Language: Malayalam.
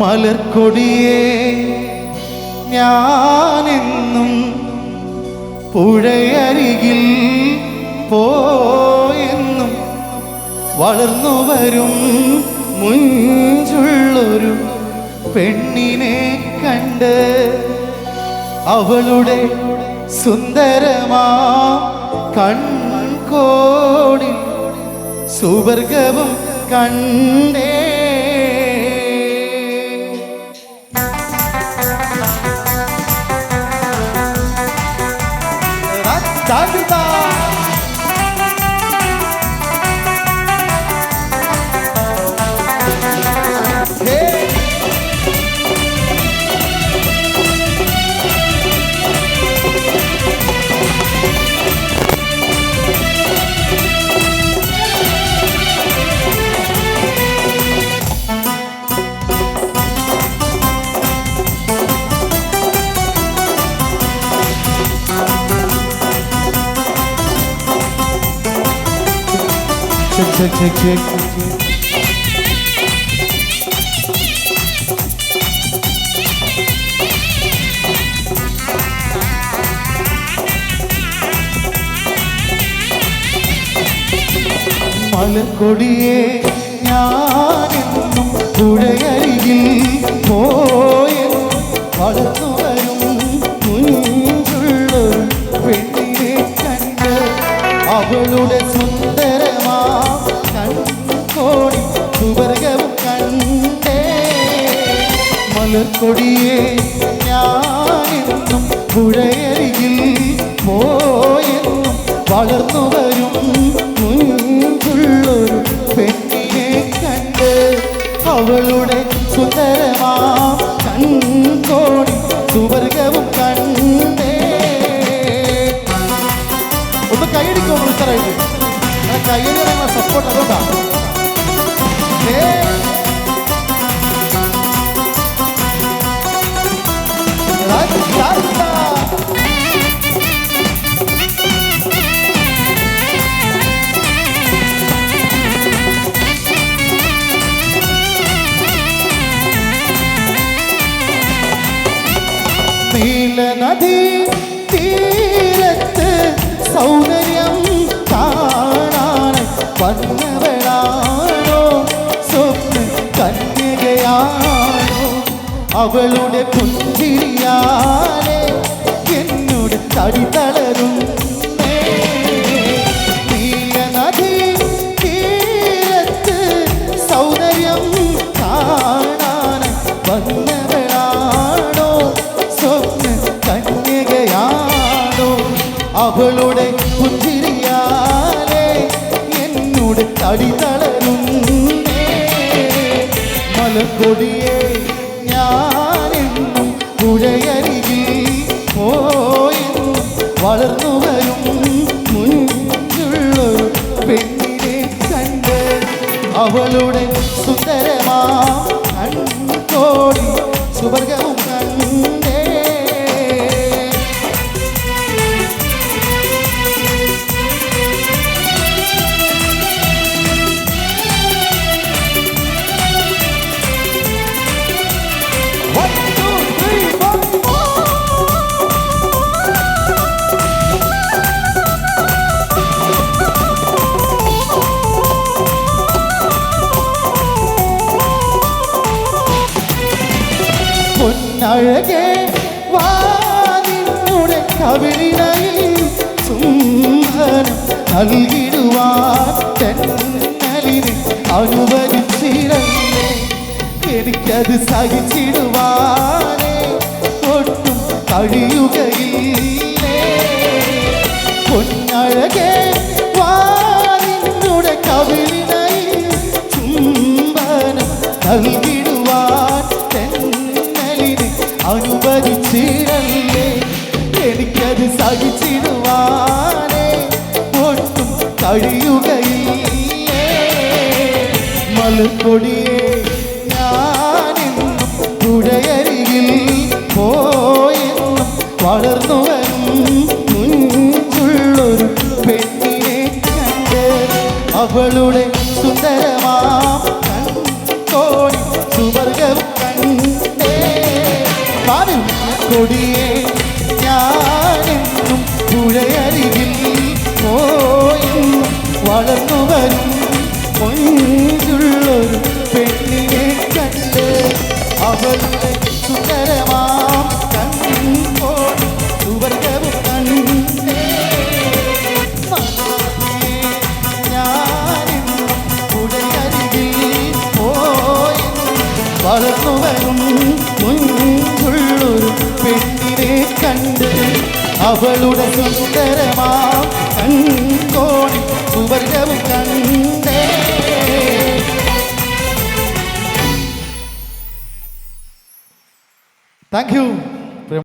മലർക്കൊടിയെ ഞാനെന്നും പുഴയരികിൽ പോയെന്നും വളർന്നു വരും മുഞ്ചുള്ളൊരു പെണ്ണിനെ കണ്ട് അവളുടെ സുന്ദരമാ കൺകോടി സുവർഗവും കണ്ടേ Tá, Vital? Check, çek çek. മലക്കൊടിയെ ഞാനെന്നും പുഴയരികിൽ പോയെന്നും വളർന്നു മലർക്കൊടിയെ ഞാനെന്നും പുഴയരികിൽ പോയെന്നും വളർന്നു വരും. മുൻപുള്ളൊരു പെണ്ണിനെ കണ്ട് അവളുടെ സുന്ദരമാ കൺകോണി സുവർഗവും കണ്ടേ. ഒന്ന് കൈയടിക്കോ ഉത്തരവായിട്ട് കൈയടി സപ്പോർട്ട് അതുകൊണ്ടാ നീലനദി തീരത്ത് സൗന്ദര്യം കാണാൻ വന്നവളാണോ? സ്വപ്ന കന്യകയാണോ? അവളുടെ പുഞ്ചിരിയാലേ എന്നോട് തടി തളരും. അവളുടെ പുഞ്ചിരിയാലെ എന്നോട് തടി തളരുന്നേ. മലക്കൊടിയെ ഞാനെന്നും പുഴയരികിൽ പോയെന്നും വളർന്നു വരും മുൻപുള്ളൊരു പെണ്ണിനെ കണ്ട് അവളുടെ സുന്ദരമാ കൺകോടി സുവർഗവും കണ്ടേ പൊന്നഴകെ വാനിന്നുടെ കവിളിനയിൽ സുന്ദരം നൽകിടുവാൻ തെന്നലിന് അനുവദിച്ചിരല്ലേ എനിക്കത് സഹിച്ചിടുവാനേ ഒട്ടും കഴിയുകയില്ലേ? പൊന്നഴകെ വാനിന്നുടെ കവിളിനയിൽ ചുംബനം നൽകിടുവാൻ തെന്നലിന് അനുവദിച്ചിരല്ലേ? എനിക്കത് സഹിച്ചിടുവാനേ. ഒട്ടും കഴിയുകയില്ലേ? മലക്കൊടിയെ ഞാനെന്നും പുഴയരികിൽ പോയെന്നും വളർന്നു വരും പെണ്ണിനെ കണ്ട് അവളുടെ സുന്ദരമാ നൊടിയെ ഞാനെന്നും പുഴയരികിൽ പോയെന്നും വളർന്നു വരും. പെണ്ണിനെ കണ്ട് അവളുടെ സുന്ദരമാം കൺപോൾ സുവർഗവും കണ്ടേ. ഞാനെന്നും കണ്ട് അവളുടെ സുന്ദരമാ കൺകോണി സുവർഗവും കണ്ടേ. Thank you